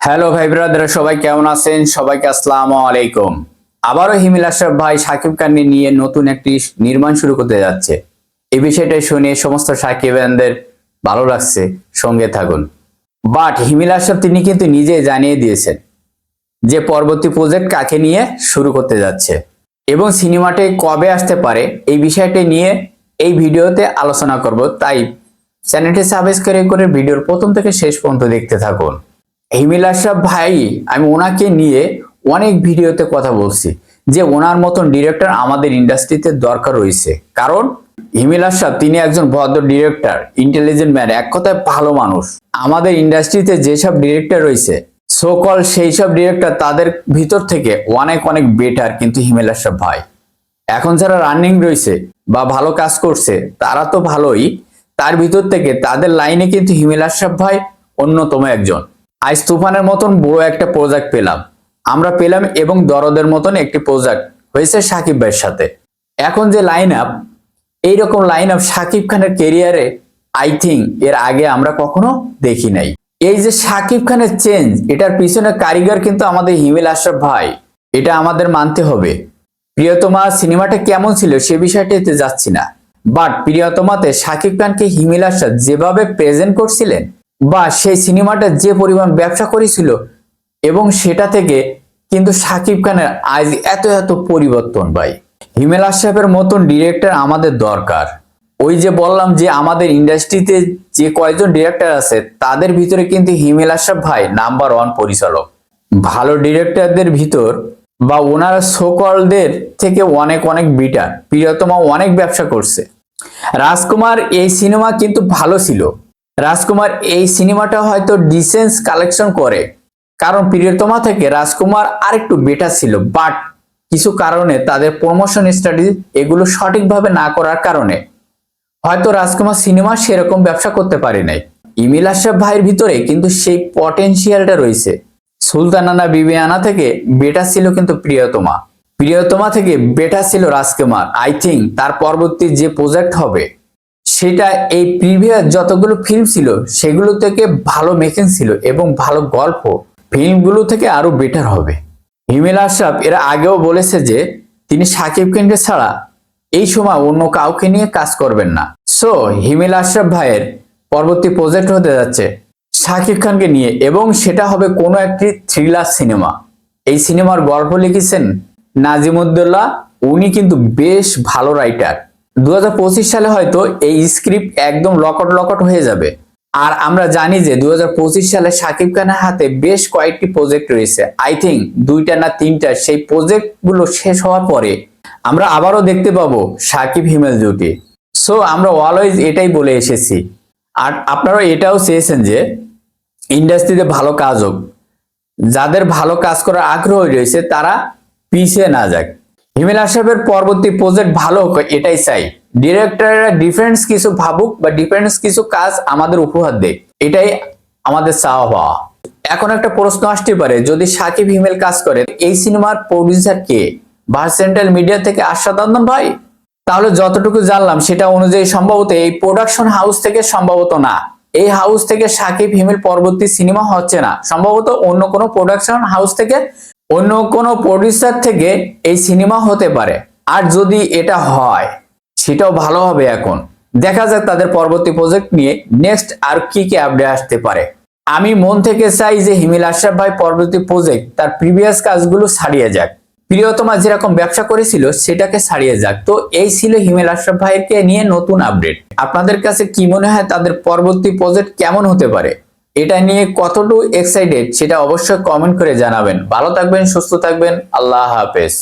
Hello ভাই brother, সবাই কেমন আছেন? সবাইকে আসসালামু আলাইকুম। আবারও হিমিল আশরাফ ভাই সাকিব খানকে নিয়ে নতুন একটি নির্মাণ শুরু করতে যাচ্ছে। এই বিষয়টা শুনে সমস্ত সাকিবানদের ভালো লাগছে। সঙ্গে থাকুন। বাট হিমিল আশরাফ, তিনি কিন্তু নিজে জানিয়ে দিয়েছেন যে পরবর্তী প্রজেক্ট কাকে নিয়ে শুরু করতে যাচ্ছে এবং সিনেমাটি কবে আসতে পারে এই বিষয়টি নিয়ে এই ভিডিওতে আলোচনা করব। তাই চ্যানেলটি সাবস্ক্রাইব করে ভিডিওর প্রথম থেকে শেষ পর্যন্ত দেখতে থাকুন। হিমিল আশরাফ ভাই, আমি ওনাকে নিয়ে অনেক ভিডিওতে কথা বলছি, যে ওনার মতন ডিরেক্টর আমাদের ইন্ডাস্ট্রিতে দরকার রয়েছে। কারণ হিমিল আশরাফ, তিনি একজন ভদ্র ডিরেক্টর ইন্টেলিজেন্ট ম্যান এক কথায় ভালো মানুষ। আমাদের ইন্ডাস্ট্রিতে যেসব ডিরেক্টর রয়েছে সোকল সেই সব ডিরেক্টর তাদের ভিতর থেকে অনেক অনেক বেটার কিন্তু হিমেল আশরাফ ভাই। এখন যারা রানিং রয়েছে বা ভালো কাজ করছে, তারা তো ভালোই, তার ভিতর থেকে তাদের লাইনে কিন্তু হিমেল আশরাফ ভাই অন্যতম একজন। আজ তুফানের মতন বড় একটা প্রজেক্ট পেলাম। আমরা পেলাম এবং দরদের মতন একটি প্রজেক্ট হয়েছে সাকিব ভাইয়ের সাথে। এখন যে লাইন আপ এইরকম লাইন আপ সাকিব খানের কেরিয়ারে আই থিঙ্ক এর আগে আমরা কখনো দেখি নাই। এই যে সাকিব খানের চেঞ্জ এটার পিছনে কারিগর কিন্তু আমাদের হিমেল আশরাফ ভাই। এটা আমাদের মানতে হবে। প্রিয়তমা সিনেমাটা কেমন ছিল সে বিষয়টিতে যাচ্ছি না। বাট প্রিয়তমাতে সাকিব খানকে হিমেল আশরাফ যেভাবে প্রেজেন্ট করছিলেন বা সেই সিনেমাটা যে পরিমাণ ব্যবসা করেছিল এবং সেটা থেকে কিন্তু সাকিব খানের আজ এত এত পরিবর্তন ভাই। হিমেল আশরাফের মতন ডিরেক্টর আমাদের দরকার। ওই যে বললাম যে আমাদের ইন্ডাস্ট্রিতে যে কয়েকজন ডিরেক্টর আছে, তাদের ভিতরে কিন্তু হিমেল আশরাফ ভাই নাম্বার ওয়ান পরিচালক। ভালো ডিরেক্টরদের ভিতর বা ওনারা সোকলদের থেকে অনেক অনেক বিটার প্রিয়তমা অনেক ব্যবসা করছে। রাজকুমার এই সিনেমা কিন্তু ভালো ছিল। রাজকুমার এই সিনেমাটা হয়তো ডিসেন্স কালেকশন করে। কারণ প্রিয়তমা থেকে রাজকুমার আরেকটু বেটার ছিল বাট কিছু কারণে তাদের প্রমোশন স্টাডি এগুলো সঠিকভাবে না করার কারণে। হয়তো রাজকুমার সিনেমা সেরকম ব্যবসা করতে পারে নাই। ইমিল আশরাফ ভাইয়ের ভিতরে কিন্তু সেই পটেনশিয়ালটা রয়েছে। সুলতানানা বিবিয়ানা থেকে বেটার ছিল কিন্তু প্রিয়তমা। প্রিয়তমা থেকে বেটার ছিল রাজকুমার আই থিঙ্ক তার পরবর্তী যে প্রজেক্ট হবে। সেটা এই প্রিভিয়াস যতগুলো ফিল্ম ছিল, সেগুলো থেকে ভালো মেকিং ছিল এবং ভালো গল্প ফিল্মগুলো থেকে আরও বেটার হবে। হিমেল আশরাফ এরা আগেও বলেছে যে, তিনি সাকিব খানকে ছাড়া এই সময় অন্য কাউকে নিয়ে কাজ করবেন না। সো হিমেল আশরাফ ভাইয়ের পরবর্তী প্রজেক্ট হতে যাচ্ছে শাকিব খানকে নিয়ে এবং সেটা হবে কোনো একটি থ্রিলার সিনেমা এই সিনেমার গল্প লিখেছেন নাজিমুদ্দোল্লাহ উনি কিন্তু বেশ ভালো রাইটার দু হাজার পঁচিশ সালে হয়তো এই স্ক্রিপ্ট একদম লকট লকট হয়ে যাবে। আর আমরা জানি যে দু হাজার পঁচিশ সালে শাকিব খানের হাতে বেশ কয়েকটি প্রজেক্ট রয়েছে। আই থিঙ্ক দুইটা না তিনটা, সেই প্রজেক্টগুলো শেষ হওয়ার পরে আমরা আবারও দেখতে পাবো সাকিব হিমেল জুটি। সো আমরা অলওয়েজ এটাই বলে এসেছি। আর আপনারা এটাও চেয়েছেন যে ইন্ডাস্ট্রিতে ভালো কাজ হোক। যাদের ভালো কাজ করার আগ্রহ রয়েছে, তারা পিছিয়ে না যাক। হিমেল আশরাফের পরবর্তী প্রজেক্ট ভালো হোক, এটাই চাই। ডিরেক্টররা ডিফারেন্স কিছু ভাবুক বা ডিফারেন্স কিছু কাজ আমাদের উপহার দেখ এটাই আমাদের চাওয়া পাওয়া। এখন একটা প্রশ্ন আসতে পারে, যদি সাকিব হিমেল কাজ করে, এই সিনেমার প্রডিউসার কে? ভার্সেন্টাল মিডিয়া থেকে আশাদন্দন ভাই? তাহলে যতটুকু জানলাম, সেটা অনুযায়ী সম্ভবত এই প্রোডাকশন হাউস থেকে সম্ভবত না। এই হাউস থেকে সাকিব হিমেল পরবর্তী সিনেমা হচ্ছে না। সম্ভবত অন্য কোনো প্রোডাকশন হাউস থেকে অন্য কোনো প্রডিউসার থেকে এই সিনেমা হতে পারে। আর যদি এটা হয়, সেটাও ভালো হবে এখন। দেখা যাক তাদের পরবর্তী প্রজেক্ট নিয়ে নেক্সট আর কি কি আপডেট আসতে পারে। আমি মন থেকে চাই যে হিমেল আশরাফ ভাই পরবর্তী প্রজেক্ট তার প্রিভিয়াস কাজগুলো ছাড়িয়ে যাক। প্রিয়তমা যেরকম ব্যবসা করেছিল, সেটাকে ছাড়িয়ে যাক। তো এই ছিল হিমেল আশরাফ ভাইকে নিয়ে নতুন আপডেট আপনাদের কাছে কি মনে হয় তাদের পরবর্তী প্রজেক্ট কেমন হতে পারে? এটা নিয়ে কতটুকু এক্সাইটেড সেটা অবশ্যই কমেন্ট করে জানাবেন। ভালো থাকবেন, সুস্থ থাকবেন, আল্লাহ হাফেজ।